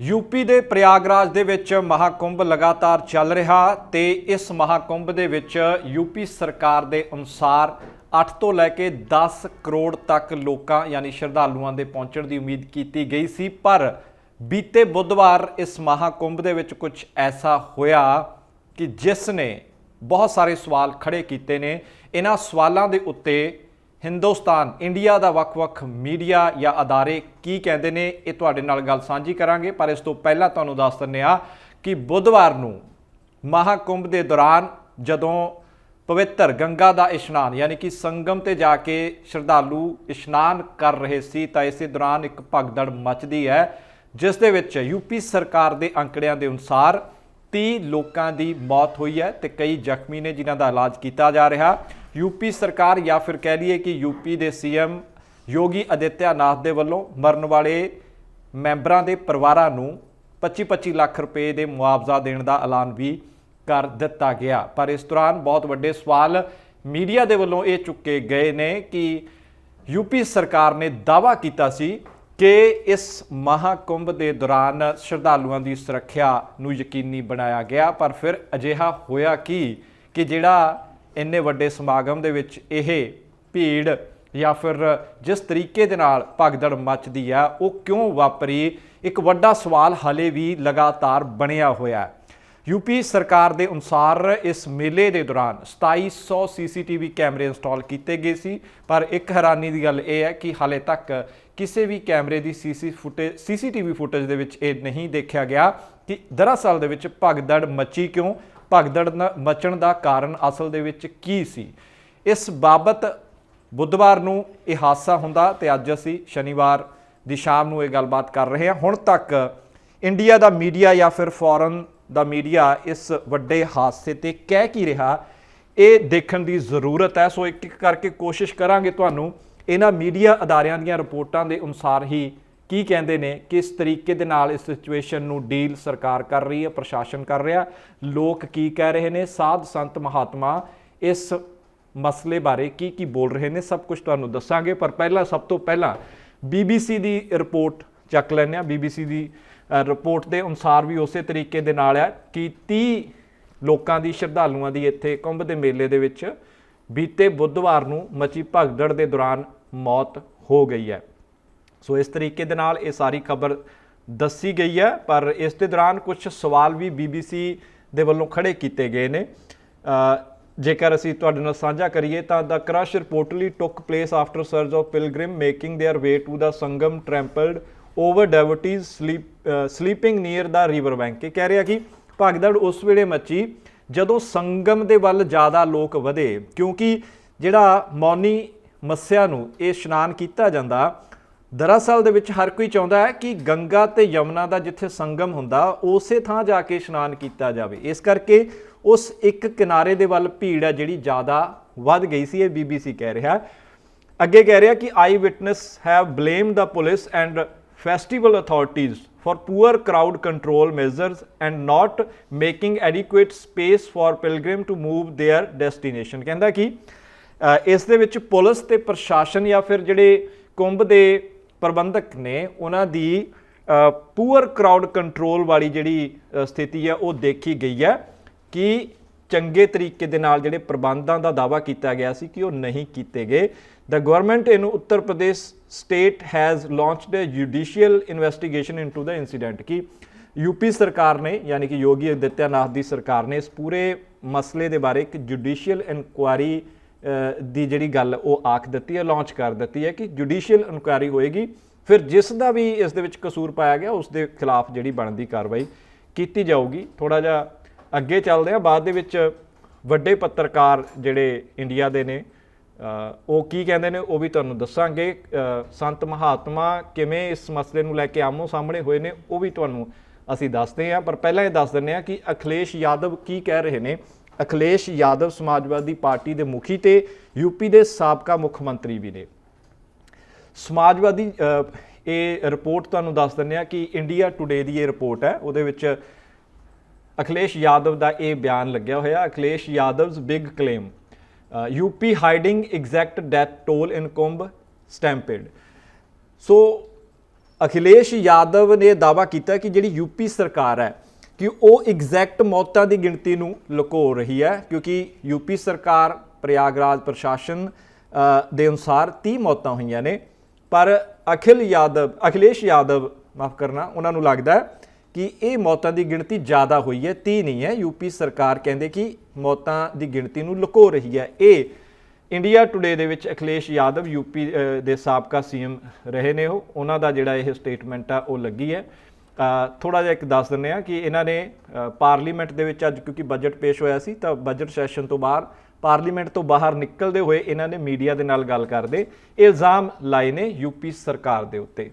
UP ਦੇ ਪ੍ਰਯਾਗਰਾਜ ਦੇ ਵਿੱਚ ਮਹਾਕੁੰਭ ਲਗਾਤਾਰ ਚੱਲ ਰਿਹਾ ਤੇ ਇਸ ਮਹਾਕੁੰਭ ਦੇ ਵਿੱਚ ਯੂਪੀ ਸਰਕਾਰ ਦੇ ਅਨੁਸਾਰ 8 ਤੋਂ ਲੈ ਕੇ 10 ਕਰੋੜ ਤੱਕ ਲੋਕਾਂ ਯਾਨੀ ਸ਼ਰਧਾਲੂਆਂ ਦੇ ਪਹੁੰਚਣ ਦੀ ਉਮੀਦ ਕੀਤੀ ਗਈ ਸੀ, ਪਰ ਬੀਤੇ ਬੁੱਧਵਾਰ ਇਸ ਮਹਾਕੁੰਭ ਦੇ ਵਿੱਚ ਕੁਝ ਐਸਾ ਹੋਇਆ ਕਿ ਜਿਸ ਨੇ ਬਹੁਤ ਸਾਰੇ ਸਵਾਲ ਖੜੇ ਕੀਤੇ ਨੇ। ਇਹਨਾਂ ਸਵਾਲਾਂ ਦੇ ਉੱਤੇ ਹਿੰਦੁਸਤਾਨ, ਇੰਡੀਆ ਦਾ ਵੱਖ-ਵੱਖ ਮੀਡੀਆ ਜਾਂ ਅਦਾਰੇ ਕੀ ਕਹਿੰਦੇ ਨੇ, ਇਹ ਤੁਹਾਡੇ ਨਾਲ ਗੱਲ ਸਾਂਝੀ ਕਰਾਂਗੇ। ਪਰ ਇਸ ਤੋਂ ਪਹਿਲਾਂ ਤੁਹਾਨੂੰ ਦੱਸ ਦਿੰਨੇ ਆ ਕਿ ਬੁੱਧਵਾਰ ਨੂੰ ਮਹਾਕੁੰਭ ਦੇ ਦੌਰਾਨ ਜਦੋਂ ਪਵਿੱਤਰ ਗੰਗਾ ਦਾ ਇਸ਼ਨਾਨ, ਯਾਨੀ ਕਿ ਸੰਗਮ ਤੇ ਜਾ ਕੇ ਸ਼ਰਧਾਲੂ ਇਸ਼ਨਾਨ ਕਰ ਰਹੇ ਸੀ, ਤਾਂ ਇਸੇ ਦੌਰਾਨ ਇੱਕ ਭਗਦੜ ਮਚਦੀ ਹੈ, ਜਿਸ ਦੇ ਵਿੱਚ ਯੂਪੀ ਸਰਕਾਰ ਦੇ ਅੰਕੜਿਆਂ ਦੇ ਅਨੁਸਾਰ 30 ਲੋਕਾਂ ਦੀ ਮੌਤ ਹੋਈ ਹੈ ਤੇ ਕਈ ਜ਼ਖਮੀ ਨੇ ਜਿਨ੍ਹਾਂ ਦਾ ਇਲਾਜ ਕੀਤਾ ਜਾ ਰਿਹਾ। ਯੂਪੀ ਸਰਕਾਰ ਜਾਂ ਫਿਰ ਕਹਿ ਲਈਏ ਕਿ ਯੂਪੀ ਦੇ ਸੀਐਮ ਯੋਗੀ ਅਦਿੱਤਿਆਨਾਥ ਦੇ ਵੱਲੋਂ ਮਰਨ ਵਾਲੇ ਮੈਂਬਰਾਂ ਦੇ ਪਰਿਵਾਰਾਂ ਨੂੰ 25-25 ਲੱਖ ਰੁਪਏ ਦੇ ਮੁਆਵਜ਼ਾ ਦੇਣ ਦਾ ਐਲਾਨ ਵੀ ਕਰ ਦਿੱਤਾ ਗਿਆ। ਪਰ ਇਸ ਦੌਰਾਨ ਬਹੁਤ ਵੱਡੇ ਸਵਾਲ ਮੀਡੀਆ ਦੇ ਵੱਲੋਂ ਇਹ ਚੁੱਕੇ ਗਏ ਨੇ ਕਿ ਯੂਪੀ ਸਰਕਾਰ ਨੇ ਦਾਅਵਾ ਕੀਤਾ ਸੀ ਕਿ ਇਸ ਮਹਾਕੁੰਭ ਦੇ ਦੌਰਾਨ ਸ਼ਰਧਾਲੂਆਂ ਦੀ ਸੁਰੱਖਿਆ ਨੂੰ ਯਕੀਨੀ ਬਣਾਇਆ ਗਿਆ। ਪਰ ਫਿਰ ਅਜਿਹਾ ਹੋਇਆ ਕਿ? ਕਿ ਜਿਹੜਾ ਇੰਨੇ ਵੱਡੇ ਸਮਾਗਮ ਦੇ ਵਿੱਚ ਇਹ ਭੀੜ ਜਾਂ ਫਿਰ ਜਿਸ ਤਰੀਕੇ ਦੇ ਨਾਲ ਭਗਦੜ ਮੱਚਦੀ ਆ ਉਹ ਕਿਉਂ ਵਾਪਰੀ? ਇੱਕ ਵੱਡਾ ਸਵਾਲ ਹਲੇ ਵੀ ਲਗਾਤਾਰ ਬਣਿਆ ਹੋਇਆ ਹੈ। ਯੂਪੀ ਸਰਕਾਰ ਦੇ ਅਨੁਸਾਰ ਇਸ ਮੇਲੇ ਦੇ ਦੌਰਾਨ 2700 ਸੀਸੀਟੀਵੀ ਕੈਮਰੇ ਇੰਸਟਾਲ ਕੀਤੇ ਗਏ ਸੀ, ਪਰ ਇੱਕ ਹੈਰਾਨੀ ਦੀ ਗੱਲ ਇਹ ਹੈ ਕਿ ਹਾਲੇ ਤੱਕ ਕਿਸੇ ਵੀ ਕੈਮਰੇ ਦੀ ਸੀਸੀ ਫੁਟੇਜ ਸੀਸੀਟੀਵੀ ਫੁਟੇਜ ਦੇ ਵਿੱਚ ਇਹ ਨਹੀਂ ਦੇਖਿਆ ਗਿਆ ਕਿ ਦਰਅਸਲ ਦੇ ਵਿੱਚ ਭਗਦੜ ਮੱਚੀ ਕਿਉਂ? ਭਗਦੜ ਨ- ਮਚਣ ਦਾ ਕਾਰਨ ਅਸਲ ਦੇ ਵਿੱਚ ਕੀ ਸੀ? ਇਸ ਬਾਬਤ ਬੁੱਧਵਾਰ ਨੂੰ ਇਹ ਹਾਦਸਾ ਹੁੰਦਾ ਤੇ ਅੱਜ ਅਸੀਂ ਸ਼ਨੀਵਾਰ ਦੀ ਸ਼ਾਮ ਨੂੰ ਇਹ ਗੱਲਬਾਤ ਕਰ ਰਹੇ ਹਾਂ। ਹੁਣ ਤੱਕ ਇੰਡੀਆ ਦਾ ਮੀਡੀਆ ਜਾਂ ਫਿਰ ਫੋਰਨ ਦਾ ਮੀਡੀਆ ਇਸ ਵੱਡੇ ਹਾਦਸੇ ਤੇ ਕਹਿ ਕੀ ਰਿਹਾ, ਇਹ ਦੇਖਣ ਦੀ ਜ਼ਰੂਰਤ ਹੈ। ਸੋ ਇੱਕ ਇੱਕ ਕਰਕੇ ਕੋਸ਼ਿਸ਼ ਕਰਾਂਗੇ ਤੁਹਾਨੂੰ ਇਹਨਾਂ ਮੀਡੀਆ ਅਦਾਰਿਆਂ ਦੀਆਂ ਰਿਪੋਰਟਾਂ ਦੇ ਅਨੁਸਾਰ ਹੀ ਕੀ ਕਹਿੰਦੇ ਨੇ, ਕਿਸ ਤਰੀਕੇ ਦੇ ਨਾਲ ਇਸ ਸਿਚੁਏਸ਼ਨ ਨੂੰ ਡੀਲ ਸਰਕਾਰ ਕਰ ਰਹੀ ਹੈ, ਪ੍ਰਸ਼ਾਸਨ ਕਰ ਰਿਹਾ, ਲੋਕ ਕੀ ਕਹਿ ਰਹੇ ਨੇ, ਸਾਧ ਸੰਤ ਮਹਾਤਮਾ ਇਸ ਮਸਲੇ ਬਾਰੇ ਕੀ ਕੀ ਬੋਲ ਰਹੇ ਨੇ, ਸਭ ਕੁਝ ਤੁਹਾਨੂੰ ਦੱਸਾਂਗੇ, ਪਰ ਪਹਿਲਾਂ, ਸਭ ਤੋਂ ਪਹਿਲਾਂ BBC ਦੀ ਰਿਪੋਰਟ ਚੱਕ ਲੈਂਦੇ ਆ BBC ਦੀ ਰਿਪੋਰਟ ਦੇ ਅਨੁਸਾਰ ਵੀ ਉਸੇ ਤਰੀਕੇ ਦੇ ਨਾਲ ਹੈ ਕਿ 30 ਲੋਕਾਂ ਦੀ ਸ਼ਰਧਾਲੂਆਂ ਦੀ ਇੱਥੇ ਕੁੰਭ ਦੇ ਮੇਲੇ ਦੇ ਵਿੱਚ ਬੀਤੇ ਬੁੱਧਵਾਰ ਨੂੰ ਮਚੀ ਭਗਦੜ ਦੇ ਦੌਰਾਨ ਮੌਤ ਹੋ ਗਈ ਹੈ। ਸੋ ਇਸ ਤਰੀਕੇ ਦੇ ਨਾਲ ਇਹ ਸਾਰੀ ਖਬਰ ਦੱਸੀ ਗਈ ਹੈ ਪਰ ਇਸ ਦੇ ਦੌਰਾਨ ਕੁਝ ਸਵਾਲ ਵੀ BBC ਦੇ ਵੱਲੋਂ ਖੜੇ ਕੀਤੇ ਗਏ ਨੇ ਅ, ਜੇਕਰ ਅਸੀਂ ਤੁਹਾਡੇ ਨਾਲ ਸਾਂਝਾ ਕਰੀਏ ਤਾਂ the crush reportedly took place after surge of pilgrim making their way to the Sangam trampled over devotees sleep sleeping near the river bank ਇਹ ਕਹਿ ਰਿਹਾ ਕਿ ਭਗਦੜ ਉਸ ਵੇਲੇ ਮੱਚੀ ਜਦੋਂ ਸੰਗਮ ਦੇ ਵੱਲ ਜ਼ਿਆਦਾ ਲੋਕ ਵਧੇ ਕਿਉਂਕਿ ਜਿਹੜਾ ਮੌਨੀ ਮੱਸਿਆ ਨੂੰ ਇਹ ਇਸ਼ਨਾਨ ਕੀਤਾ ਜਾਂਦਾ ਦਰਅਸਲ ਦੇ ਵਿੱਚ ਹਰ ਕੋਈ ਚਾਹੁੰਦਾ ਹੈ ਕਿ ਗੰਗਾ ਤੇ ਯਮਨਾ ਦਾ ਜਿੱਥੇ ਸੰਗਮ ਹੁੰਦਾ, ਉਸੇ ਥਾਂ ਜਾ ਕੇ ਇਸ਼ਨਾਨ ਕੀਤਾ ਜਾਵੇ। ਇਸ ਕਰਕੇ ਉਸ ਇੱਕ ਕਿਨਾਰੇ ਦੇ ਵੱਲ ਭੀੜ ਹੈ ਜਿਹੜੀ ਜ਼ਿਆਦਾ ਵੱਧ ਗਈ ਸੀ, ਇਹ ਬੀਬੀਸੀ ਕਹਿ ਰਿਹਾ। ਅੱਗੇ ਕਹਿ ਰਿਹਾ ਕਿ eye witness have blame the police and festival authorities for poor crowd control measures and not making adequate space for pilgrim to move their destination. ਕਹਿੰਦਾ ਕਿ ਇਸ ਦੇ ਵਿੱਚ ਪੁਲਿਸ ਤੇ ਪ੍ਰਸ਼ਾਸਨ ਜਾਂ ਫਿਰ ਜਿਹੜੇ ਕੁੰਭ ਦੇ ਪ੍ਰਬੰਧਕ ਨੇ ਉਹਨਾਂ ਦੀ ਪੂਅਰ ਕਰਾਊਡ ਕੰਟਰੋਲ ਵਾਲੀ ਜਿਹੜੀ ਸਥਿਤੀ ਹੈ, ਉਹ ਦੇਖੀ ਗਈ ਹੈ ਕਿ ਚੰਗੇ ਤਰੀਕੇ ਦੇ ਨਾਲ ਜਿਹੜੇ ਪ੍ਰਬੰਧਾਂ ਦਾ ਦਾਵਾ ਕੀਤਾ ਗਿਆ ਸੀ ਕਿ ਉਹ ਨਹੀਂ ਕੀਤੇ ਗਏ। The government in Uttar Pradesh state has launched a judicial investigation into the incident ਕਿ ਯੂਪੀ ਸਰਕਾਰ ਨੇ, ਯਾਨੀ ਕਿ ਯੋਗੀ ਅਦਿੱਤਿਆਨਾਥ ਦੀ ਸਰਕਾਰ ਨੇ ਇਸ ਪੂਰੇ ਮਸਲੇ ਦੇ ਬਾਰੇ ਇੱਕ ਜੁਡੀਸ਼ੀਅਲ ਇਨਕੁਆਰੀ ਦੀ ਜਿਹੜੀ ਗੱਲ ਉਹ ਆਖ ਦਿੱਤੀ ਹੈ ਲਾਂਚ ਕਰ ਦਿੱਤੀ ਹੈ ਕਿ ਜੁਡੀਸ਼ੀਅਲ ਇਨਕੁਆਇਰੀ ਹੋਏਗੀ। ਫਿਰ ਜਿਸ ਦਾ ਵੀ ਇਸ ਦੇ ਵਿੱਚ ਕਸੂਰ ਪਾਇਆ ਗਿਆ, ਉਸ ਦੇ ਖਿਲਾਫ ਜਿਹੜੀ ਬਣਦੀ ਕਾਰਵਾਈ ਕੀਤੀ ਜਾਊਗੀ। ਥੋੜਾ ਜਿਹਾ ਅੱਗੇ ਚੱਲਦੇ ਆ ਬਾਅਦ ਦੇ ਵਿੱਚ ਵੱਡੇ ਪੱਤਰਕਾਰ ਜਿਹੜੇ ਇੰਡੀਆ ਦੇ ਨੇ ਉਹ ਕੀ ਕਹਿੰਦੇ ਨੇ, ਉਹ ਵੀ ਤੁਹਾਨੂੰ ਦੱਸਾਂਗੇ। ਸੰਤ ਮਹਾਤਮਾ ਕਿਵੇਂ ਇਸ ਮਸਲੇ ਨੂੰ ਲੈ ਕੇ ਆਮੋ ਸਾਹਮਣੇ ਹੋਏ ਨੇ, ਉਹ ਵੀ ਤੁਹਾਨੂੰ ਅਸੀਂ ਦੱਸਦੇ ਹਾਂ। ਪਰ ਪਹਿਲਾਂ ਇਹ ਦੱਸ ਦਿੰਦੇ ਹਾਂ ਕਿ ਅਖਿਲੇਸ਼ ਯਾਦਵ ਕੀ ਕਹਿ ਰਹੇ ਨੇ। ਅਖਿਲੇਸ਼ ਯਾਦਵ ਸਮਾਜਵਾਦੀ ਪਾਰਟੀ ਦੇ ਮੁਖੀ ਤੇ ਯੂਪੀ ਦੇ ਸਾਬਕਾ ਮੁੱਖ ਮੰਤਰੀ ਵੀ ਨੇ। ਸਮਾਜਵਾਦੀ ਇਹ ਰਿਪੋਰਟ ਤੁਹਾਨੂੰ ਦੱਸ ਦਿੰਦੇ ਆ ਕਿ ਇੰਡੀਆ ਟੁਡੇ ਦੀ ਇਹ ਰਿਪੋਰਟ ਹੈ। ਉਹਦੇ ਵਿੱਚ ਅਖਿਲੇਸ਼ ਯਾਦਵ ਦਾ ਇਹ ਬਿਆਨ ਲੱਗਿਆ ਹੋਇਆ। Akhilesh Yadav's big claim UP hiding exact death toll in Kumbh stampede so Akhilesh Yadav ਨੇ ਦਾਵਾ ਕੀਤਾ ਕਿ ਜਿਹੜੀ ਯੂਪੀ ਸਰਕਾਰ ਹੈ ਕਿ ਉਹ ਐਗਜ਼ੈਕਟ ਮੌਤਾਂ ਦੀ ਗਿਣਤੀ ਨੂੰ ਲੁਕੋ ਰਹੀ ਹੈ ਕਿਉਂਕਿ ਯੂਪੀ ਸਰਕਾਰ ਪ੍ਰਯਾਗਰਾਜ ਪ੍ਰਸ਼ਾਸਨ ਦੇ ਅਨੁਸਾਰ 30 ਮੌਤਾਂ ਹੋਈਆਂ ਨੇ। ਪਰ ਅਖਿਲ ਯਾਦਵ ਅਖਿਲੇਸ਼ ਯਾਦਵ ਮਾਫ ਕਰਨਾ ਉਹਨਾਂ ਨੂੰ ਲੱਗਦਾ ਹੈ ਕਿ ਇਹ ਮੌਤਾਂ ਦੀ ਗਿਣਤੀ ਜ਼ਿਆਦਾ ਹੋਈ ਹੈ 30 ਨਹੀਂ ਹੈ। ਯੂਪੀ ਸਰਕਾਰ ਕਹਿੰਦੇ ਕਿ ਮੌਤਾਂ ਦੀ ਗਿਣਤੀ ਨੂੰ ਲੁਕੋ ਰਹੀ ਹੈ। ਇਹ ਇੰਡੀਆ ਟੁਡੇ ਦੇ ਵਿੱਚ ਅਖਿਲੇਸ਼ ਯਾਦਵ ਯੂਪੀ ਅ, ਦੇ ਸਾਬਕਾ ਸੀਐਮ ਰਹੇ ਨੇ ਉਹ। ਉਹਨਾਂ ਦਾ ਜਿਹੜਾ ਇਹ ਸਟੇਟਮੈਂਟ ਆ ਉਹ ਲੱਗੀ ਹੈ। ਥੋੜਾ ਜਿਹਾ ਇੱਕ ਦੱਸ ਦਿੰਦੇ ਆ ਕਿ ਇਹਨਾਂ ਨੇ ਪਾਰਲੀਮੈਂਟ ਦੇ ਵਿੱਚ ਅੱਜ ਕਿਉਂਕਿ ਬਜਟ ਪੇਸ਼ ਹੋਇਆ ਸੀ, ਤਾਂ ਬਜਟ ਸੈਸ਼ਨ ਤੋਂ ਬਾਹਰ ਪਾਰਲੀਮੈਂਟ ਤੋਂ ਬਾਹਰ ਨਿਕਲਦੇ ਹੋਏ ਇਹਨਾਂ ਨੇ ਮੀਡੀਆ ਦੇ ਨਾਲ ਗੱਲ ਕਰਦੇ, ਇਲਜ਼ਾਮ ਲਾਏ ਨੇ ਯੂਪੀ ਸਰਕਾਰ ਦੇ ਉੱਤੇ।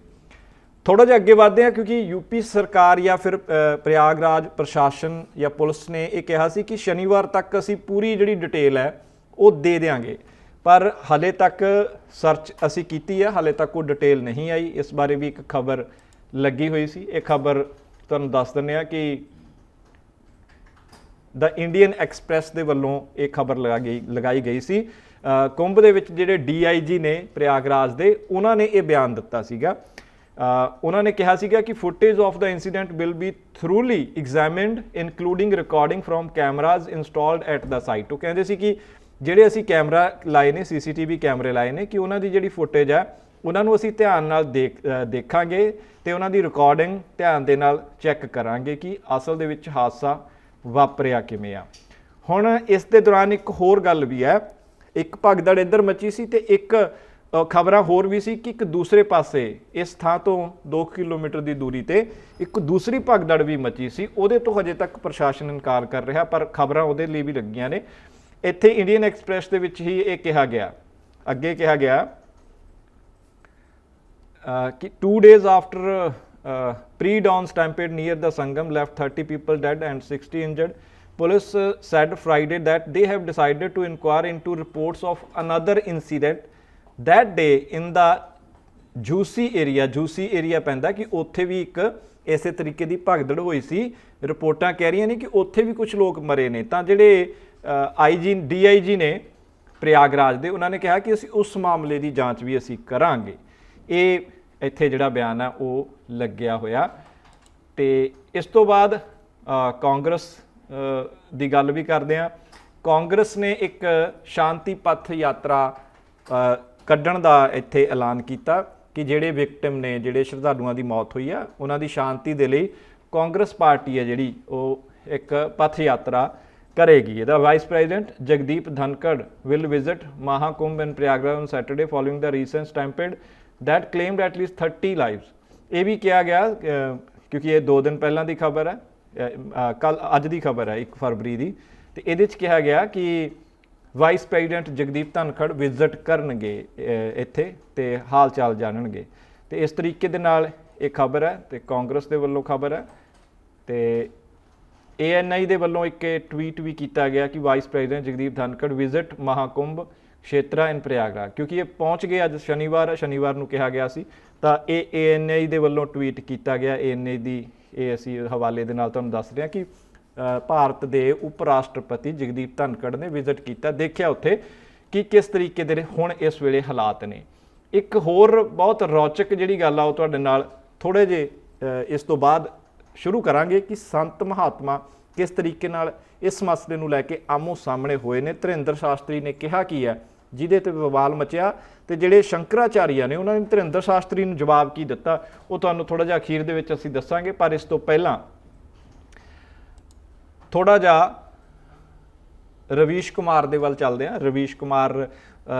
ਥੋੜਾ ਜਿਹਾ ਅੱਗੇ ਵਧਦੇ ਹਾਂ ਕਿਉਂਕਿ ਯੂਪੀ ਸਰਕਾਰ ਜਾਂ ਫਿਰ ਪ੍ਰਯਾਗਰਾਜ ਪ੍ਰਸ਼ਾਸਨ ਜਾਂ ਪੁਲਿਸ ਨੇ ਇਹ ਕਿਹਾ ਸੀ ਕਿ ਸ਼ਨੀਵਾਰ ਤੱਕ ਅਸੀਂ ਪੂਰੀ ਜਿਹੜੀ ਡਿਟੇਲ ਹੈ, ਉਹ ਦੇ ਦੇਵਾਂਗੇ ਪਰ ਹਲੇ ਤੱਕ ਸਰਚ ਅਸੀਂ ਕੀਤੀ ਹੈ, ਹਲੇ ਤੱਕ ਉਹ ਡਿਟੇਲ ਨਹੀਂ ਆਈ। ਇਸ ਬਾਰੇ ਵੀ ਇੱਕ ਖਬਰ ਲੱਗੀ ਹੋਈ ਸੀ। ਇਹ ਖਬਰ ਤੁਹਾਨੂੰ ਦੱਸ ਦਿੰਦੇ ਆ ਕਿ ਦਾ ਇੰਡੀਅਨ ਐਕਸਪ੍ਰੈਸ ਦੇ ਵੱਲੋਂ ਇਹ ਖਬਰ ਲਗਾ ਗਈ, ਲਗਾਈ ਗਈ ਸੀ। ਕੁੰਭ ਦੇ ਵਿੱਚ ਜਿਹੜੇ ਡੀਆਈਜੀ ਨੇ ਪ੍ਰਯਾਗਰਾਜ ਦੇ, ਉਹਨਾਂ ਨੇ ਇਹ ਬਿਆਨ ਦਿੱਤਾ ਸੀਗਾ। ਉਹਨਾਂ ਨੇ ਕਿਹਾ ਸੀਗਾ ਕਿ footage of the incident will be thoroughly examined, including recording from cameras installed at the site. ਉਹ ਕਹਿੰਦੇ ਸੀ ਕਿ ਜਿਹੜੇ ਅਸੀਂ ਕੈਮਰਾ ਲਾਏ ਨੇ, ਸੀਸੀਟੀਵੀ ਕੈਮਰੇ ਲਾਏ ਨੇ, ਕਿ ਉਹਨਾਂ ਦੀ ਜਿਹੜੀ ਫੁਟੇਜ ਹੈ ਉਹਨਾਂ ਨੂੰ ਅਸੀਂ ਧਿਆਨ ਨਾਲ ਦੇਖ ਦੇਖਾਂਗੇ ਤੇ ਉਹਨਾਂ ਦੀ ਰਿਕਾਰਡਿੰਗ ਧਿਆਨ ਦੇ ਨਾਲ ਚੈੱਕ ਕਰਾਂਗੇ ਕਿ ਅਸਲ ਦੇ ਵਿੱਚ ਹਾਦਸਾ ਵਾਪਰਿਆ ਕਿਵੇਂ ਆ। ਹੁਣ ਇਸ ਦੇ ਦੌਰਾਨ ਇੱਕ ਹੋਰ ਗੱਲ ਵੀ ਹੈ। ਇੱਕ ਭਗਦੜ ਇੱਧਰ ਮੱਚੀ ਸੀ ਤੇ ਇੱਕ ਖਬਰਾਂ ਹੋਰ ਵੀ ਸੀ ਕਿ ਇੱਕ ਦੂਸਰੇ ਪਾਸੇ, ਇਸ ਥਾਂ ਤੋਂ 2 ਕਿਲੋਮੀਟਰ ਦੀ ਦੂਰੀ ਤੇ ਇੱਕ ਦੂਸਰੀ ਭਗਦੜ ਵੀ ਮੱਚੀ ਸੀ। ਉਹਦੇ ਤੋਂ ਹਜੇ ਤੱਕ ਪ੍ਰਸ਼ਾਸਨ ਇਨਕਾਰ ਕਰ ਰਿਹਾ, ਪਰ ਖਬਰਾਂ ਉਹਦੇ ਲਈ ਵੀ ਲੱਗੀਆਂ ਨੇ। ਇੱਥੇ ਇੰਡੀਅਨ ਐਕਸਪ੍ਰੈਸ ਦੇ ਵਿੱਚ ਹੀ ਇਹ ਕਿਹਾ ਗਿਆ। ਅੱਗੇ ਕਿਹਾ ਗਿਆ uh, कि two days after uh, pre-dawn stampede near the Sangam left 30 people dead and 60 injured. Police uh, said Friday that they have decided to inquire into reports of another incident that day in the Jhusi area Jhusi area ਪੈਂਦਾ ਕਿ ਉੱਥੇ ਵੀ ਇੱਕ ਇਸੇ ਤਰੀਕੇ ਦੀ ਭਗਦੜ ਹੋਈ ਸੀ ਰਿਪੋਰਟਾਂ ਕਹਿ ਰਹੀਆਂ ਨੇ ਕਿ ਉੱਥੇ ਵੀ ਕੁਝ ਲੋਕ ਮਰੇ ਨੇ ਤਾਂ ਜਿਹੜੇ ਆਈਜੀ ਡੀਆਈਜੀ ਨੇ ਪ੍ਰਯਾਗਰਾਜ ਦੇ ਉਹਨਾਂ ਨੇ ਕਿਹਾ ਕਿ ਅਸੀਂ ਉਸ ਮਾਮਲੇ ਦੀ ਜਾਂਚ ਵੀ ਅਸੀਂ ਕਰਾਂਗੇ ਇਹ ਇੱਥੇ ਜਿਹੜਾ ਬਿਆਨ ਹੈ ਉਹ ਲੱਗਿਆ ਹੋਇਆ। ਤੇ ਇਸ ਤੋਂ ਬਾਅਦ ਕਾਂਗਰਸ ਦੀ ਗੱਲ ਵੀ ਕਰਦੇ ਆ ਕਾਂਗਰਸ ਨੇ ਇੱਕ ਸ਼ਾਂਤੀ ਪੱਥ ਯਾਤਰਾ ਕੱਢਣ ਦਾ ਇੱਥੇ ਐਲਾਨ ਕੀਤਾ ਕਿ ਜਿਹੜੇ ਵਿਕਟਮ ਨੇ, ਜਿਹੜੇ ਸ਼ਰਧਾਲੂਆਂ ਦੀ ਮੌਤ ਹੋਈ ਆ, ਉਹਨਾਂ ਦੀ ਸ਼ਾਂਤੀ ਦੇ ਲਈ ਕਾਂਗਰਸ ਪਾਰਟੀ ਹੈ ਜਿਹੜੀ, ਉਹ ਇੱਕ ਪੱਥ ਯਾਤਰਾ ਕਰੇਗੀ। ਇਹਦਾ vice president Jagdeep Dhankhar will visit Mahakumbh in Prayagraj on Saturday following the recent stampede that claimed at least 30 lives. ਇਹ ਵੀ ਕਿਹਾ ਗਿਆ ਕਿਉਂਕਿ ਇਹ 2 ਦਿਨ ਪਹਿਲਾਂ ਦੀ ਖਬਰ ਹੈ ਕੱਲ ਅੱਜ ਦੀ ਖਬਰ ਹੈ 1 ਫਰਵਰੀ ਦੀ। ਤੇ ਇਹਦੇ ਚ ਕਿਹਾ ਗਿਆ ਕਿ vice president Jagdeep Dhankhar visit ਕਰਨਗੇ ਇੱਥੇ ਤੇ ਹਾਲ ਚਾਲ ਜਾਣਨਗੇ। ਤੇ ਇਸ ਤਰੀਕੇ ਦੇ ਨਾਲ ਇਹ ਖਬਰ ਹੈ ਤੇ ਕਾਂਗਰਸ ਦੇ ਵੱਲੋਂ ਖਬਰ ਹੈ ਤੇ ਏਐਨਆਈ ਦੇ ਵੱਲੋਂ ਇੱਕ ਟਵੀਟ ਵੀ ਕੀਤਾ ਗਿਆ ਕਿ vice president Jagdeep Dhankhar visit Mahakumbh ਸ਼ੇਤਰਾ in Prayagraj, ਕਿਉਂਕਿ ਇਹ ਪਹੁੰਚ ਗਏ ਅੱਜ ਸ਼ਨੀਵਾਰ ਸ਼ਨੀਵਾਰ ਨੂੰ ਕਿਹਾ ਗਿਆ ਸੀ। ਤਾਂ ਇਹ ਏਐਨਆਈ ਦੇ ਵੱਲੋਂ ਟਵੀਟ ਕੀਤਾ ਗਿਆ। ਏਐਨਆਈ ਦੀ ਇਹ ਅਸੀਂ ਹਵਾਲੇ ਦੇ ਨਾਲ ਤੁਹਾਨੂੰ ਦੱਸ ਰਹੇ ਹਾਂ ਕਿ ਭਾਰਤ ਦੇ ਉਪ ਰਾਸ਼ਟਰਪਤੀ ਜਗਦੀਪ ਧਨਖੜ ਨੇ ਵਿਜ਼ਿਟ ਕੀਤਾ। ਦੇਖਿਆ ਉੱਥੇ ਕਿ ਕਿਸ ਤਰੀਕੇ ਦੇ ਹੁਣ ਇਸ ਵੇਲੇ ਹਾਲਾਤ ਨੇ। ਇੱਕ ਹੋਰ ਬਹੁਤ ਰੌਚਕ ਜਿਹੜੀ ਗੱਲ ਆ, ਉਹ ਤੁਹਾਡੇ ਨਾਲ ਥੋੜੇ ਜੇ ਇਸ ਤੋਂ ਬਾਅਦ ਸ਼ੁਰੂ ਕਰਾਂਗੇ ਕਿ ਸੰਤ ਮਹਾਤਮਾ ਕਿਸ ਤਰੀਕੇ ਨਾਲ ਇਸ ਮਸਲੇ ਨੂੰ ਲੈ ਕੇ ਆਮੋ ਸਾਹਮਣੇ ਹੋਏ ਨੇ। ਧਰਿੰਦਰ ਸ਼ਾਸਤਰੀ ਨੇ ਕਿਹਾ ਕੀ ਹੈ ਜਿਹਦੇ ਤੇ ਵਿਵਾਲ ਮਚਿਆ ਤੇ ਜਿਹੜੇ ਸ਼ੰਕਰਾਚਾਰੀਆ ਨੇ, ਉਹਨਾਂ ਨੇ ਧਰਿੰਦਰ ਸ਼ਾਸਤਰੀ ਨੂੰ ਜਵਾਬ ਕੀ ਦਿੱਤਾ? ਉਹ ਤੁਹਾਨੂੰ ਥੋੜਾ ਜਿਹਾ ਅਖੀਰ ਦੇ ਵਿੱਚ ਅਸੀਂ ਦੱਸਾਂਗੇ, ਪਰ ਇਸ ਤੋਂ ਪਹਿਲਾਂ ਥੋੜਾ ਜਿਹਾ ਰਵੀਸ਼ ਕੁਮਾਰ ਦੇ ਵੱਲ ਚੱਲਦੇ ਹਾਂ। ਰਵੀਸ਼ ਕੁਮਾਰ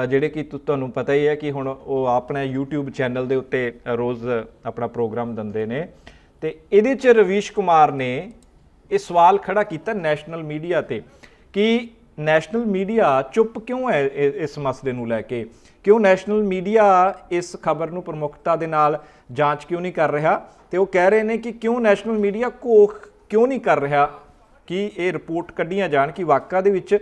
ਜਿਹੜੇ ਕਿ ਤੁਹਾਨੂੰ ਪਤਾ ਹੀ ਹੈ ਕਿ ਹੁਣ ਉਹ ਆਪਣੇ YouTube ਚੈਨਲ ਦੇ ਉੱਤੇ ਰੋਜ਼ ਆਪਣਾ ਪ੍ਰੋਗਰਾਮ ਦਿੰਦੇ ਨੇ। ਤੇ ਇਹਦੇ 'ਚ ਰਵੀਸ਼ ਕੁਮਾਰ ਨੇ ਇਹ ਸਵਾਲ ਖੜਾ ਕੀਤਾ ਨੈਸ਼ਨਲ ਮੀਡੀਆ ਤੇ ਕਿ ਨੈਸ਼ਨਲ ਮੀਡੀਆ ਚੁੱਪ ਕਿਉਂ ਹੈ ਇ- ਇਸ ਮਸਲੇ ਨੂੰ ਲੈ ਕੇ? ਕਿਉਂ ਨੈਸ਼ਨਲ ਮੀਡੀਆ ਇਸ ਖਬਰ ਨੂੰ ਪ੍ਰਮੁੱਖਤਾ ਦੇ ਨਾਲ ਜਾਂਚ ਕਿਉਂ ਨਹੀਂ ਕਰ ਰਿਹਾ? ਤੇ ਉਹ ਕਹਿ ਰਹੇ ਨੇ ਕਿ ਕਿਉਂ ਨੈਸ਼ਨਲ ਮੀਡੀਆ ਘੋਖ ਕਿਉਂ ਨਹੀਂ ਕਰ ਰਿਹਾ? ਕਿ ਇਹ ਰਿਪੋਰਟ ਕੱਢੀਆਂ ਜਾਣ ਕਿ ਵਾਕਾ ਦੇ ਵਿੱਚ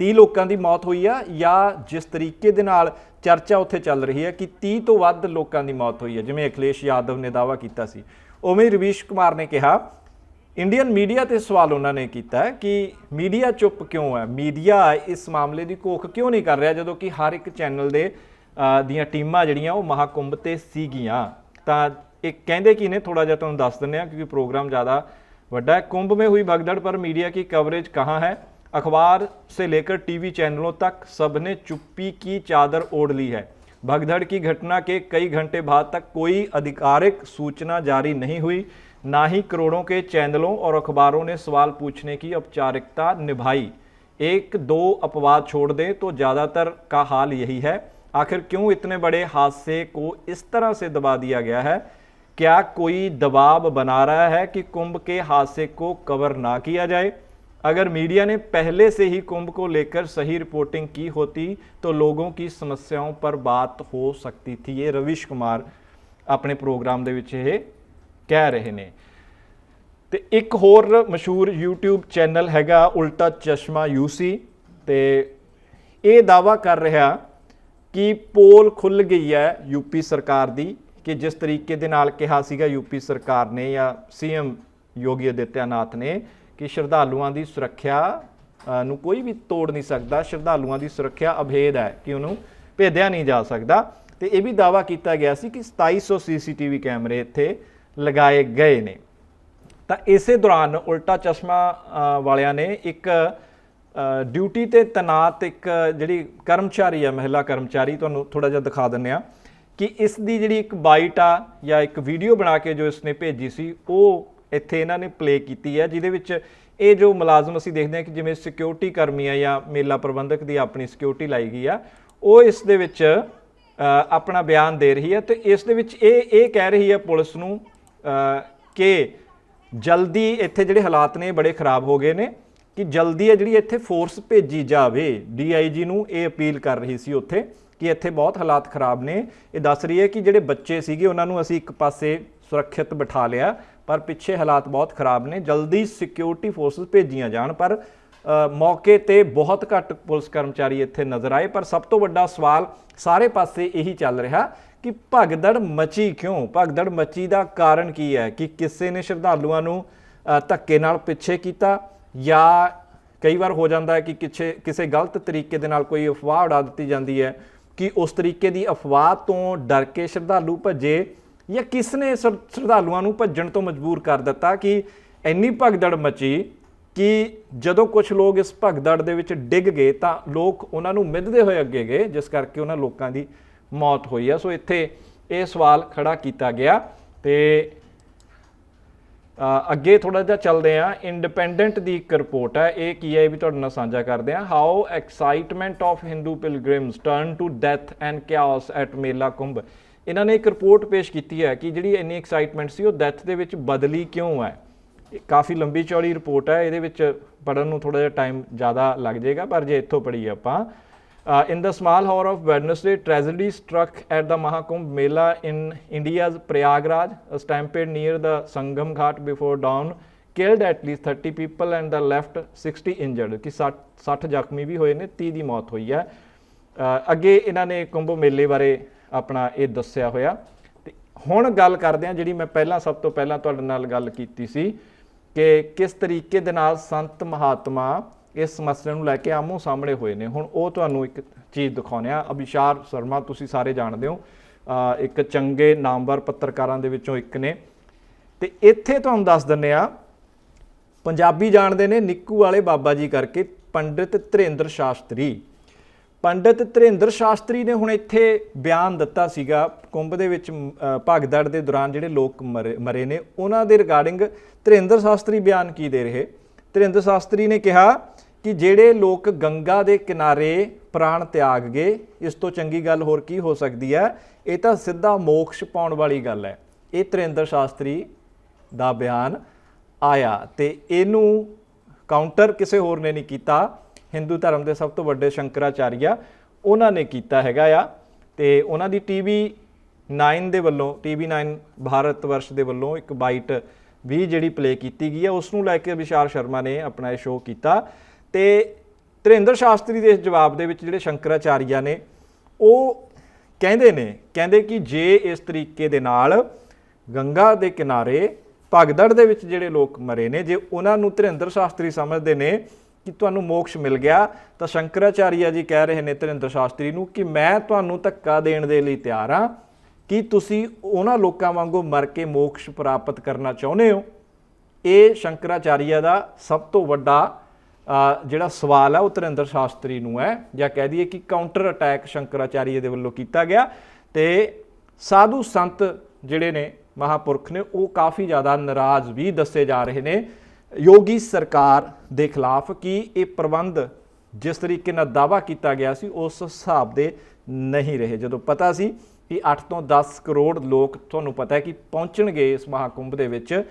30 ਲੋਕਾਂ ਦੀ ਮੌਤ ਹੋਈ ਆ ਜਾਂ ਜਿਸ ਤਰੀਕੇ ਦੇ ਨਾਲ ਚਰਚਾ ਉੱਥੇ ਚੱਲ ਰਹੀ ਹੈ ਕਿ 30 ਤੋਂ ਵੱਧ ਲੋਕਾਂ ਦੀ ਮੌਤ ਹੋਈ ਹੈ ਜਿਵੇਂ ਅਖਿਲੇਸ਼ ਯਾਦਵ ਨੇ ਦਾਵਾ ਕੀਤਾ ਸੀ। ਉਵੇਂ ਰਵੀਸ਼ ਕੁਮਾਰ ਨੇ ਕਿਹਾ ਇੰਡੀਅਨ ਮੀਡੀਆ ਤੇ ਸਵਾਲ ਉਹਨਾਂ ਨੇ ਕੀਤਾ ਹੈ ਕਿ ਮੀਡੀਆ ਚੁੱਪ ਕਿਉਂ ਹੈ ਮੀਡੀਆ ਇਸ ਮਾਮਲੇ ਦੀ ਘੋਖ ਕਿਉਂ ਨਹੀਂ ਕਰ ਰਿਹਾ ਜਦੋਂ ਕਿ ਹਰ ਇੱਕ ਚੈਨਲ ਦੇ ਅ, ਦੀਆਂ ਟੀਮਾਂ ਜਿਹੜੀਆਂ ਉਹ ਮਹਾਕੁੰਭ ਤੇ ਸੀਗੀਆਂ ਤਾਂ ਇਹ ਕਹਿੰਦੇ ਕੀ ਨੇ ਥੋੜਾ ਜਿਹਾ ਤੁਹਾਨੂੰ ਦੱਸ ਦਿੰਦੇ ਆ ਕਿਉਂਕਿ ਪ੍ਰੋਗਰਾਮ ਜ਼ਿਆਦਾ ਵੱਡਾ ਹੈ कुंभ में हुई भगदड़ पर मीडिया की कवरेज कहाँ है अखबार से लेकर टीवी चैनलों तक सबने चुप्पी की चादर ओढ़ ली है भगदड़ की घटना के कई घंटे बाद तक कोई आधिकारिक सूचना जारी नहीं हुई ना ही करोड़ों के चैनलों और अखबारों ने सवाल पूछने की औपचारिकता निभाई एक दो अपवाद छोड़ दें तो ज़्यादातर का हाल यही है आखिर क्यों इतने बड़े हादसे को इस तरह से दबा दिया गया है क्या कोई दबाव बना रहा है कि कुंभ के हादसे को कवर ना किया जाए अगर मीडिया ने पहले से ही कुंभ को लेकर सही रिपोर्टिंग की होती तो लोगों की समस्याओं पर बात हो सकती थी ये रविश कुमार ਆਪਣੇ ਪ੍ਰੋਗਰਾਮ ਦੇ ਵਿੱਚ ਇਹ ਕਹਿ ਰਹੇ ਨੇ। ਤੇ ਇੱਕ ਹੋਰ ਮਸ਼ਹੂਰ YouTube ਚੈਨਲ ਹੈਗਾ ਉਲਟਾ ਚਸ਼ਮਾ ਯੂਸੀ ਤੇ ਇਹ ਦਾਵਾ ਕਰ ਰਿਹਾ ਕਿ ਪੋਲ ਖੁੱਲ ਗਈ ਹੈ ਯੂਪੀ ਸਰਕਾਰ ਦੀ ਕਿ ਜਿਸ ਤਰੀਕੇ ਦੇ ਨਾਲ ਕਿਹਾ ਸੀਗਾ ਯੂਪੀ ਸਰਕਾਰ ਨੇ ਜਾਂ ਸੀਐਮ ਯੋਗੀ ਆਦਿੱਤਿਆਨਾਥ ਨੇ ਕਿ ਸ਼ਰਧਾਲੂਆਂ ਦੀ ਸੁਰੱਖਿਆ ਨੂੰ ਕੋਈ ਵੀ ਤੋੜ ਨਹੀਂ ਸਕਦਾ, ਸ਼ਰਧਾਲੂਆਂ ਦੀ ਸੁਰੱਖਿਆ ਅਭੇਦ ਹੈ ਕਿ ਉਹਨੂੰ ਭੇਦਿਆ ਨਹੀਂ ਜਾ ਸਕਦਾ। ਤੇ ਇਹ ਵੀ ਦਾਵਾ ਕੀਤਾ ਗਿਆ ਸੀ ਕਿ 2700 ਸੀਸੀਟੀਵੀ ਕੈਮਰੇ ਇੱਥੇ ਲਗਾਏ ਗਏ ਨੇ। ਤਾਂ ਇਸੇ ਦੌਰਾਨ ਉਲਟਾ ਚਸ਼ਮਾ ਵਾਲਿਆਂ ਨੇ ਇੱਕ ਡਿਊਟੀ ਤੇ ਤੈਨਾਤ ਇੱਕ ਜਿਹੜੀ ਕਰਮਚਾਰੀ ਆ, ਮਹਿਲਾ ਕਰਮਚਾਰੀ, ਤੁਹਾਨੂੰ ਥੋੜਾ ਜਿਹਾ ਦਿਖਾ ਦਿੰਨੇ ਆ ਕਿ ਇਸ ਦੀ ਜਿਹੜੀ ਇੱਕ ਬਾਈਟ ਆ ਜਾਂ ਇੱਕ ਵੀਡੀਓ ਬਣਾ ਕੇ ਜੋ ਇਸਨੇ ਭੇਜੀ ਸੀ, ਉਹ ਇੱਥੇ ਇਹਨਾਂ ਨੇ ਪਲੇ ਕੀਤੀ ਹੈ, ਜਿਹਦੇ ਵਿੱਚ ਇਹ ਜੋ ਮੁਲਾਜ਼ਮ ਅਸੀਂ ਦੇਖਦੇ ਹਾਂ ਕਿ ਜਿਵੇਂ ਸਿਕਿਉਰਿਟੀ ਕਰਮੀ ਆ ਜਾਂ ਮੇਲਾ ਪ੍ਰਬੰਧਕ ਦੀ ਆਪਣੀ ਸਿਕਿਉਰਿਟੀ ਲਾਈ ਗਈ ਆ, ਉਹ ਇਸ ਦੇ ਵਿੱਚ ਆਪਣਾ ਬਿਆਨ ਦੇ ਰਹੀ ਹੈ ਤੇ ਇਸ ਦੇ ਵਿੱਚ ਇਹ ਇਹ ਕਹਿ ਰਹੀ ਹੈ ਪੁਲਿਸ ਨੂੰ ਕਿ ਜਲਦੀ ਇੱਥੇ ਜਿਹੜੇ ਹਾਲਾਤ ਨੇ ਬੜੇ ਖਰਾਬ ਹੋ ਗਏ ਨੇ, ਕਿ ਜਲਦੀ ਹੈ ਜਿਹੜੀ ਇੱਥੇ ਫੋਰਸ ਭੇਜੀ ਜਾਵੇ ਡੀਆਈਜੀ ਨੂੰ ਇਹ ਅਪੀਲ ਕਰ ਰਹੀ ਸੀ ਉੱਥੇ ਕਿ ਇੱਥੇ ਬਹੁਤ ਹਾਲਾਤ ਖਰਾਬ ਨੇ। ਇਹ ਦੱਸ ਰਹੀ ਹੈ ਕਿ ਜਿਹੜੇ ਬੱਚੇ ਸੀਗੇ, ਉਹਨਾਂ ਨੂੰ ਅਸੀਂ ਇੱਕ ਪਾਸੇ ਸੁਰੱਖਿਅਤ ਬਿਠਾ ਲਿਆ, ਪਰ ਪਿੱਛੇ ਹਾਲਾਤ ਬਹੁਤ ਖਰਾਬ ਨੇ। ਜਲਦੀ ਸਿਕਿਉਰਿਟੀ ਫੋਰਸਸ ਭੇਜੀਆਂ ਜਾਣ, ਪਰ ਮੌਕੇ ਤੇ ਬਹੁਤ ਘੱਟ ਪੁਲਿਸ ਕਰਮਚਾਰੀ ਇੱਥੇ ਨਜ਼ਰ ਆਏ। ਪਰ ਸਭ ਤੋਂ ਵੱਡਾ ਸਵਾਲ ਸਾਰੇ ਪਾਸੇ ਇਹੀ ਚੱਲ ਰਿਹਾ ਕਿ ਭਗਦੜ ਮਚੀ ਕਿਉਂ? ਭਗਦੜ ਮਚੀ ਦਾ ਕਾਰਨ ਕੀ ਹੈ? ਕਿ ਕਿਸੇ ਨੇ ਸ਼ਰਧਾਲੂਆਂ ਨੂੰ ਧੱਕੇ ਨਾਲ ਪਿੱਛੇ ਕੀਤਾ ਜਾਂ ਕਈ ਵਾਰ ਹੋ ਜਾਂਦਾ ਹੈ ਕਿ ਕਿਸੇ ਕਿਸੇ ਗਲਤ ਤਰੀਕੇ ਦੇ ਨਾਲ ਕੋਈ ਅਫਵਾਹ ਉਡਾ ਦਿੱਤੀ ਜਾਂਦੀ ਹੈ ਕਿ ਉਸ ਤਰੀਕੇ ਦੀ ਅਫਵਾਹ ਤੋਂ ਡਰ ਕੇ ਸ਼ਰਧਾਲੂ ਭੱਜੇ ਜਾਂ ਕਿਸ ਨੇ ਸ਼ਰ- ਸ਼ਰਧਾਲੂਆਂ ਨੂੰ ਭੱਜਣ ਤੋਂ ਮਜਬੂਰ ਕਰ ਦਿੱਤਾ ਕਿ ਇੰਨੀ ਭਗਦੜ ਮਚੀ ਕਿ ਜਦੋਂ ਕੁਝ ਲੋਕ ਇਸ ਭਗਦੜ ਦੇ ਵਿੱਚ ਡਿੱਗ ਗਏ ਤਾਂ ਲੋਕ ਉਹਨਾਂ ਨੂੰ ਮਿੱਧਦੇ ਹੋਏ ਅੱਗੇ ਗਏ, ਜਿਸ ਕਰਕੇ ਉਹਨਾਂ ਲੋਕਾਂ ਦੀ ਮੌਤ ਹੋਈ ਆ। ਸੋ ਇੱਥੇ ਇਹ ਸਵਾਲ ਖੜਾ ਕੀਤਾ ਗਿਆ ਤੇ ਅੱਗੇ ਥੋੜਾ ਜਿਹਾ ਚੱਲਦੇ ਆ ਇੰਡੀਪੈਂਡੈਂਟ ਦੀ ਇੱਕ ਰਿਪੋਰਟ ਹੈ। ਇਹ ਕੀ ਹੈ ਇਹ ਵੀ ਤੁਹਾਡੇ ਨਾਲ ਸਾਂਝਾ ਕਰਦੇ ਆ how excitement of Hindu pilgrims turn to death and chaos at Mela Kumbh ਇਹਨਾਂ ਨੇ ਇੱਕ ਰਿਪੋਰਟ ਪੇਸ਼ ਕੀਤੀ ਹੈ ਕਿ ਜਿਹੜੀ ਇੰਨੀ ਐਕਸਾਈਟਮੈਂਟ ਸੀ ਉਹ ਡੈਥ ਦੇ ਵਿੱਚ ਬਦਲੀ ਕਿਉਂ ਹੈ? ਇਹ ਕਾਫੀ ਲੰਬੀ ਚੌੜੀ ਰਿਪੋਰਟ ਹੈ। ਇਹਦੇ ਵਿੱਚ ਪੜਨ ਨੂੰ ਥੋੜਾ ਜਿਹਾ ਟਾਈਮ ਜ਼ਿਆਦਾ ਲੱਗ ਜਾਏਗਾ, ਪਰ ਜੇ ਇੱਥੋਂ ਪੜ੍ਹੀਏ ਆਪਾਂ Uh, in the small hour of Wednesday, tragedy struck at the Mahakumbh Mela in India's Prayagraj. A stampede near the Sangam Ghat before dawn killed at least 30 people and the left 60 injured. ਕਿ 60 60 ਜ਼ਖਮੀ ਵੀ ਹੋਏ ਨੇ 30 ਦੀ ਮੌਤ ਹੋਈ ਹੈ ਅ, ਅੱਗੇ ਇਹਨਾਂ ਨੇ ਕੁੰਭ ਮੇਲੇ ਬਾਰੇ ਆਪਣਾ ਇਹ ਦੱਸਿਆ ਹੋਇਆ ਤੇ ਹੁਣ ਗੱਲ ਕਰਦੇ ਹਾਂ ਜਿਹੜੀ ਮੈਂ ਪਹਿਲਾਂ ਸਭ ਤੋਂ ਪਹਿਲਾਂ ਤੁਹਾਡੇ ਨਾਲ ਗੱਲ ਕੀਤੀ ਸੀ ਕਿ ਕਿਸ ਤਰੀਕੇ ਦੇ ਨਾਲ ਸੰਤ ਮਹਾਤਮਾ ਇਸ ਮਸਲੇ ਨੂੰ ਲੈ ਕੇ ਆਮੋ ਸਾਹਮਣੇ ਹੋਏ ਨੇ। ਹੁਣ ਉਹ ਤੁਹਾਨੂੰ ਇੱਕ ਚੀਜ਼ ਦਿਖਾਉਂਦੇ ਆ ਅਭਿਸ਼ਾਰ ਸ਼ਰਮਾ ਤੁਸੀਂ ਸਾਰੇ ਜਾਣਦੇ ਹੋ। ਇੱਕ ਚੰਗੇ ਨਾਮਵਰ ਪੱਤਰਕਾਰਾਂ ਦੇ ਵਿੱਚੋਂ ਇੱਕ ਨੇ। ਤੇ ਇੱਥੇ ਤੁਹਾਨੂੰ ਦੱਸ ਦਿੰਨੇ ਆ ਪੰਜਾਬੀ ਜਾਣਦੇ ਨੇ ਨਿੱਕੂ ਵਾਲੇ ਬਾਬਾ ਜੀ ਕਰਕੇ ਪੰਡਿਤ ਧਿਰੇਂਦਰ ਸ਼ਾਸਤਰੀ। ਪੰਡਿਤ ਧਿਰੇਂਦਰ ਸ਼ਾਸਤਰੀ ਨੇ ਹੁਣ ਇੱਥੇ ਬਿਆਨ ਦਿੱਤਾ ਸੀਗਾ। ਕੁੰਭ ਦੇ ਵਿੱਚ ਅ, ਭਗਦੜ ਦੇ ਦੌਰਾਨ ਜਿਹੜੇ ਲੋਕ ਮਰੇ ਮਰੇ ਨੇ ਉਹਨਾਂ ਦੇ ਰਿਗਾਰਡਿੰਗ ਧਿਰੇਂਦਰ ਸ਼ਾਸਤਰੀ ਬਿਆਨ ਕੀ ਦੇ ਰਹੇ? ਧਿਰੇਂਦਰ ਸ਼ਾਸਤਰੀ ਨੇ ਕਿਹਾ ਕਿ ਜਿਹੜੇ ਲੋਕ ਗੰਗਾ ਦੇ ਕਿਨਾਰੇ ਪ੍ਰਾਣ ਤਿਆਗ ਗਏ, ਇਸ ਤੋਂ ਚੰਗੀ ਗੱਲ ਹੋਰ ਕੀ ਹੋ ਸਕਦੀ ਹੈ? ਇਹ ਤਾਂ ਸਿੱਧਾ ਮੋਕਸ਼ ਪਾਉਣ ਵਾਲੀ ਗੱਲ ਹੈ। ਇਹ ਤ੍ਰਿੰਦਰ ਸ਼ਾਸਤਰੀ ਦਾ ਬਿਆਨ ਆਇਆ ਤੇ ਇਹਨੂੰ ਕਾਊਂਟਰ ਕਿਸੇ ਹੋਰ ਨੇ ਨਹੀਂ ਕੀਤਾ। ਹਿੰਦੂ ਧਰਮ ਦੇ ਸਭ ਤੋਂ ਵੱਡੇ ਸ਼ੰਕਰਾਚਾਰੀਆ ਉਹਨਾਂ ਨੇ ਕੀਤਾ ਹੈਗਾ ਆ ਤੇ ਉਹਨਾਂ ਦੀ ਟੀਵੀ 9 ਦੇ ਵੱਲੋਂ, ਟੀਵੀ 9 ਭਾਰਤ ਵਰਸ਼ ਦੇ ਵੱਲੋਂ ਇੱਕ ਬਾਈਟ ਵੀ ਜਿਹੜੀ ਪਲੇ ਕੀਤੀ ਗਈ ਹੈ ਉਸ ਨੂੰ ਲੈ ਕੇ ਵਿਸ਼ਾਲ ਸ਼ਰਮਾ ਨੇ ਆਪਣਾ ਇਹ ਸ਼ੋਅ ਕੀਤਾ। ਤੇ ਧਰਿੰਦਰ ਸ਼ਾਸਤਰੀ ਦੇ ਇਸ ਜਵਾਬ ਦੇ ਵਿੱਚ ਜਿਹੜੇ ਸ਼ੰਕਰਾਚਾਰੀਆ ਨੇ, ਉਹ ਕਹਿੰਦੇ ਨੇ, ਕਹਿੰਦੇ ਕਿ ਜੇ ਇਸ ਤਰੀਕੇ ਦੇ ਨਾਲ ਗੰਗਾ ਦੇ ਕਿਨਾਰੇ ਭਗਦੜ ਦੇ ਵਿੱਚ ਜਿਹੜੇ ਲੋਕ ਮਰੇ ਨੇ, ਜੇ ਉਹਨਾਂ ਨੂੰ ਧਰਿੰਦਰ ਸ਼ਾਸਤਰੀ ਸਮਝਦੇ ਨੇ ਕਿ ਤੁਹਾਨੂੰ ਮੋਕਸ਼ ਮਿਲ ਗਿਆ, ਤਾਂ ਸ਼ੰਕਰਾਚਾਰੀਆ ਜੀ ਕਹਿ ਰਹੇ ਨੇ ਧਰਿੰਦਰ ਸ਼ਾਸਤਰੀ ਨੂੰ ਕਿ ਮੈਂ ਤੁਹਾਨੂੰ ਧੱਕਾ ਦੇਣ ਦੇ ਲਈ ਤਿਆਰ ਹਾਂ, ਕਿ ਤੁਸੀਂ ਉਹਨਾਂ ਲੋਕਾਂ ਵਾਂਗੂ ਮਰ ਕੇ ਮੋਕਸ਼ ਪ੍ਰਾਪਤ ਕਰਨਾ ਚਾਹੁੰਦੇ ਹੋ? ਇਹ ਸ਼ੰਕਰਾਚਾਰੀਆ ਦਾ ਸਭ ਤੋਂ ਵੱਡਾ ਜਿਹੜਾ ਸਵਾਲ ਹੈ ਉਹ ਤਰਿੰਦਰ ਸ਼ਾਸਤਰੀ ਨੂੰ ਹੈ, ਜਾਂ ਕਹਿ ਦਈਏ ਕਿ ਕਾਊਂਟਰ ਅਟੈਕ ਸ਼ੰਕਰਾਚਾਰੀਆ ਦੇ ਵੱਲੋਂ ਕੀਤਾ ਗਿਆ। ਤੇ ਸਾਧੂ ਸੰਤ ਜਿਹੜੇ ਨੇ, ਮਹਾਪੁਰਖ ਨੇ, ਉਹ ਕਾਫੀ ਜ਼ਿਆਦਾ ਨਾਰਾਜ਼ ਵੀ ਦੱਸੇ ਜਾ ਰਹੇ ਨੇ। ਯੋਗੀ ਸਰਕਾਰ ਦੇ ਖਿਲਾਫ ਕਿ ਇਹ ਪ੍ਰਬੰਧ ਜਿਸ ਤਰੀਕੇ ਨਾਲ ਦਾਵਾ ਕੀਤਾ ਗਿਆ ਸੀ, ਉਸ ਹਿਸਾਬ ਦੇ ਨਹੀਂ ਰਹੇ। ਜਦੋਂ ਪਤਾ ਸੀ ਕਿ 8 ਤੋਂ 10 ਕਰੋੜ ਲੋਕ ਤੁਹਾਨੂੰ ਪਤਾ ਹੈ ਕਿ ਪਹੁੰਚਣਗੇ ਇਸ ਮਹਾਕੁੰਭ ਦੇ ਵਿੱਚ,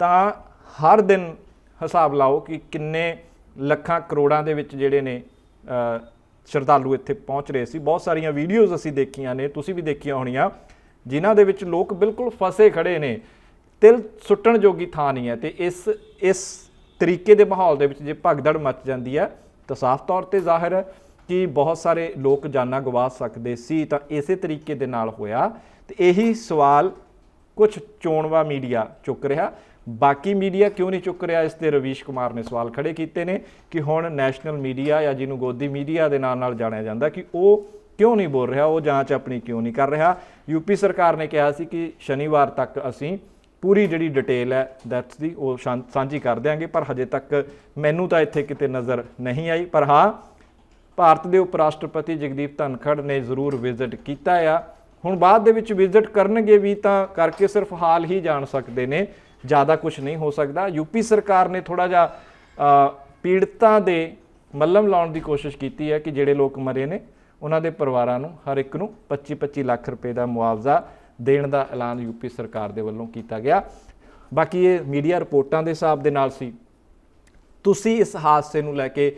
ਤਾਂ ਹਰ ਦਿਨ ਹਿਸਾਬ ਲਾਓ ਕਿ ਕਿੰਨੇ ਲੱਖਾਂ ਕਰੋੜਾਂ ਦੇ ਵਿੱਚ ਜਿਹੜੇ ਨੇ ਸ਼ਰਧਾਲੂ ਇੱਥੇ ਪਹੁੰਚ ਰਹੇ ਸੀ। ਬਹੁਤ ਸਾਰੀਆਂ ਵੀਡੀਓਜ਼ ਅਸੀਂ ਦੇਖੀਆਂ ਨੇ, ਤੁਸੀਂ ਵੀ ਦੇਖੀਆਂ ਹੋਣੀਆਂ, ਜਿਨ੍ਹਾਂ ਦੇ ਵਿੱਚ ਲੋਕ ਬਿਲਕੁਲ ਫਸੇ ਖੜੇ ਨੇ। ਤਿਲ ਸੁੱਟਣ ਜੋਗੀ ਥਾਂ ਨਹੀਂ ਹੈ ਤੇ ਇਸ ਇਸ ਤਰੀਕੇ ਦੇ ਮਾਹੌਲ ਦੇ ਵਿੱਚ ਜੇ ਭਗਦੜ ਮਚ ਜਾਂਦੀ ਹੈ, ਤਾਂ ਸਾਫ਼ ਤੌਰ ਤੇ ਜ਼ਾਹਿਰ ਹੈ ਕਿ ਬਹੁਤ ਸਾਰੇ ਲੋਕ ਜਾਨਾਂ ਗਵਾ ਸਕਦੇ ਸੀ, ਤਾਂ ਇਸੇ ਤਰੀਕੇ ਦੇ ਨਾਲ ਹੋਇਆ। ਤੇ ਇਹੀ ਸਵਾਲ ਕੁਝ ਚੋਣਵਾ ਮੀਡੀਆ ਚੁੱਕ ਰਿਹਾ। ਬਾਕੀ ਮੀਡੀਆ ਕਿਉਂ ਨਹੀਂ ਚੁੱਕ ਰਿਹਾ ਇਸ ਤੇ ਰਵੀਸ਼ ਕੁਮਾਰ ਨੇ ਸਵਾਲ ਖੜੇ ਕੀਤੇ ਨੇ ਕਿ ਹੁਣ ਨੈਸ਼ਨਲ ਮੀਡੀਆ ਜਾਂ ਜਿਹਨੂੰ ਗੋਦੀ ਮੀਡੀਆ ਦੇ ਨਾਂ ਨਾਲ ਜਾਣਿਆ ਜਾਂਦਾ ਕਿ ਉਹ ਕਿਉਂ ਨਹੀਂ ਬੋਲ ਰਿਹਾ, ਉਹ ਜਾਂਚ ਆਪਣੀ ਕਿਉਂ ਨਹੀਂ ਕਰ ਰਿਹਾ। ਯੂਪੀ ਸਰਕਾਰ ਨੇ ਕਿਹਾ ਸੀ ਕਿ ਸ਼ਨੀਵਾਰ ਤੱਕ ਅਸੀਂ ਪੂਰੀ ਜਿਹੜੀ ਡਿਟੇਲ ਹੈ ਦੈਟਸ ਦੀ ਉਹ ਸ਼ਾਂ- ਸਾਂਝੀ ਕਰ ਦਿਆਂਗੇ, ਪਰ ਹਜੇ ਤੱਕ ਮੈਨੂੰ ਤਾਂ ਇੱਥੇ ਕਿਤੇ ਨਜ਼ਰ ਨਹੀਂ ਆਈ। ਪਰ ਹਾਂ, ਭਾਰਤ ਦੇ ਉਪ ਰਾਸ਼ਟਰਪਤੀ ਜਗਦੀਪ ਧਨਖੜ ਨੇ ਜ਼ਰੂਰ ਵਿਜ਼ਿਟ ਕੀਤਾ ਆ। ਹੁਣ ਬਾਅਦ ਦੇ ਵਿੱਚ ਵਿਜ਼ਿਟ ਕਰਨਗੇ ਵੀ ਤਾਂ ਕਰਕੇ ਸਿਰਫ ਹਾਲ ਹੀ ਜਾਣ ਸਕਦੇ ਨੇ। ਜ਼ਿਆਦਾ ਕੁਝ ਨਹੀਂ ਹੋ ਸਕਦਾ। ਯੂਪੀ ਸਰਕਾਰ ਨੇ ਥੋੜਾ ਜਿਹਾ ਪੀੜਤਾਂ ਦੇ ਮੱਲਮ ਲਾਉਣ ਦੀ ਕੋਸ਼ਿਸ਼ ਕੀਤੀ ਹੈ ਕਿ ਜਿਹੜੇ ਲੋਕ ਮਰੇ ਨੇ, ਉਹਨਾਂ ਦੇ ਪਰਿਵਾਰਾਂ ਨੂੰ ਹਰ ਇੱਕ ਨੂੰ 25-25 ਲੱਖ ਰੁਪਏ ਦਾ ਮੁਆਵਜ਼ਾ ਦੇਣ ਦਾ ਐਲਾਨ ਯੂਪੀ ਸਰਕਾਰ ਦੇ ਵੱਲੋਂ ਕੀਤਾ ਗਿਆ। ਬਾਕੀ ਇਹ ਮੀਡੀਆ ਰਿਪੋਰਟਾਂ ਦੇ ਹਿਸਾਬ ਦੇ ਨਾਲ ਸੀ। ਤੁਸੀਂ ਇਸ ਹਾਦਸੇ ਨੂੰ ਲੈ ਕੇ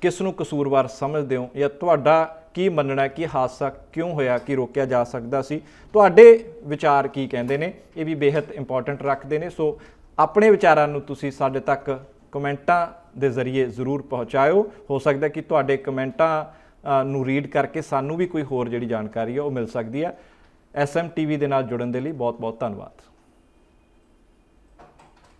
ਕਿਸ ਨੂੰ ਕਸੂਰਵਾਰ ਸਮਝਦੇ ਹੋ ਜਾਂ ਤੁਹਾਡਾ ਕੀ ਮੰਨਣਾ ਹੈ, ਕਿ ਹਾਦਸਾ ਕਿਉਂ ਹੋਇਆ, ਕਿ ਰੋਕਿਆ ਜਾ ਸਕਦਾ ਸੀ? ਤੁਹਾਡੇ ਵਿਚਾਰ ਕੀ ਕਹਿੰਦੇ ਨੇ? ਇਹ ਵੀ ਬੇहद ਇੰਪੋਰਟੈਂਟ ਰੱਖਦੇ ਨੇ। ਸੋ ਆਪਣੇ ਵਿਚਾਰਾਂ ਨੂੰ ਤੁਸੀਂ ਸਾਡੇ ਤੱਕ ਕਮੈਂਟਾਂ ਦੇ ਜ਼ਰੀਏ ਜ਼ਰੂਰ ਪਹੁੰਚਾਇਓ। ਹੋ ਸਕਦਾ ਕਿ ਤੁਹਾਡੇ ਕਮੈਂਟਾਂ ਨੂੰ ਰੀਡ ਕਰਕੇ ਸਾਨੂੰ ਵੀ ਕੋਈ ਹੋਰ ਜਿਹੜੀ ਜਾਣਕਾਰੀ ਹੈ, ਉਹ ਮਿਲ ਸਕਦੀ ਹੈ। ਐਸਐਮ ਟੀਵੀ ਦੇ ਨਾਲ ਜੁੜਨ ਦੇ ਲਈ ਬਹੁਤ ਬਹੁਤ ਧੰਨਵਾਦ।